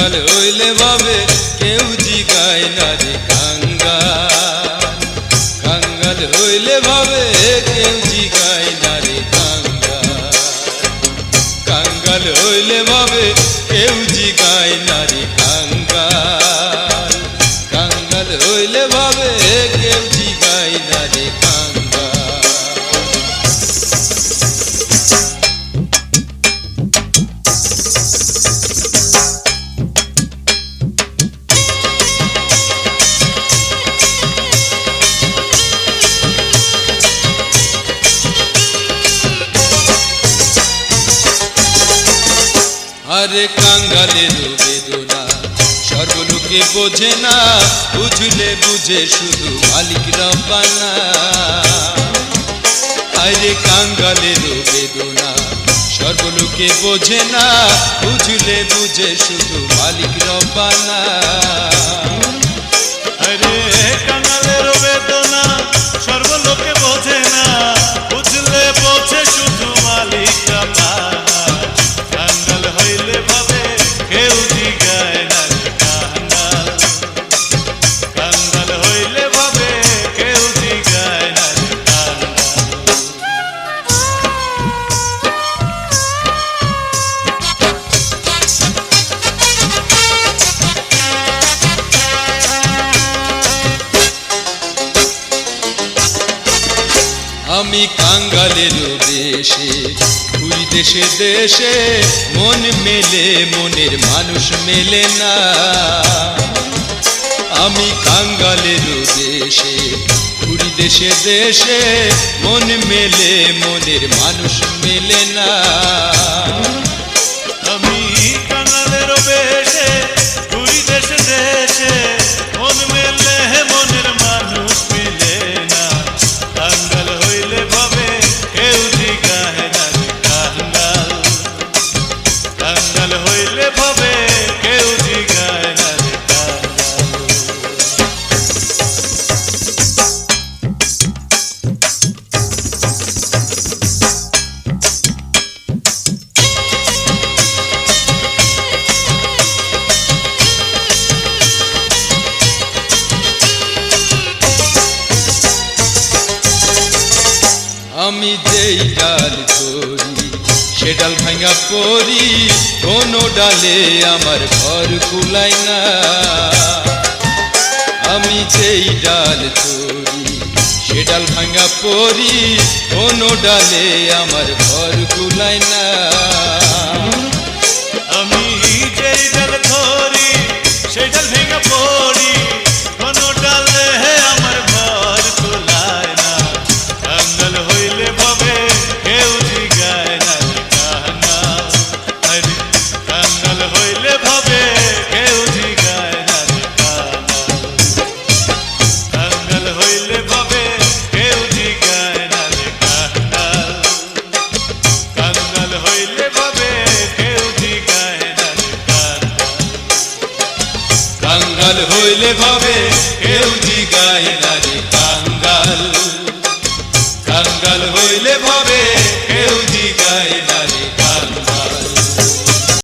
কাঙ্গাল হইলে ভাবে কেউ জিগায় না রে কাঙ্গাল কাঙ্গাল হইলে ভাবে কেউ জিগায় না রে কাঙ্গাল কাঙ্গাল হইলে ভাবে কেউ জিগায় না রে কাঙ্গাল কাঙ্গাল হইলে ভাবে কেউ জিগায় না রে আরে কাঙ্গালের বেদনা সর্বলোকে বোঝে না, বুঝলে বুঝে শুধু মালিক রব্বানা। আরে কাঙ্গালের বেদনা সর্বলোকে বোঝে না, বুঝলে বুঝে শুধু মালিক রব্বানা। আমি কাঙ্গালের দেশে ঘুরি দেশে দেশে মন মেলে, মনের মানুষ মেলে না। আমি কাঙ্গালের দেশে ঘুরি দেশে দেশে মন মেলে, মনের মানুষ মেলে না। হইলে কেউ জিগায় না আমি যেই ডাল করি সে ডাল ভাঙা পরি কোনো ডালে আমার ঘর কুলাই না। আমি যেই ডাল চুরি সে ডাল ভাঙা পরি, কোনো ডালে আমার ঘর কুলাই না। কাঙ্গাল হইলে ভাবে কেউ জিগায় না রে।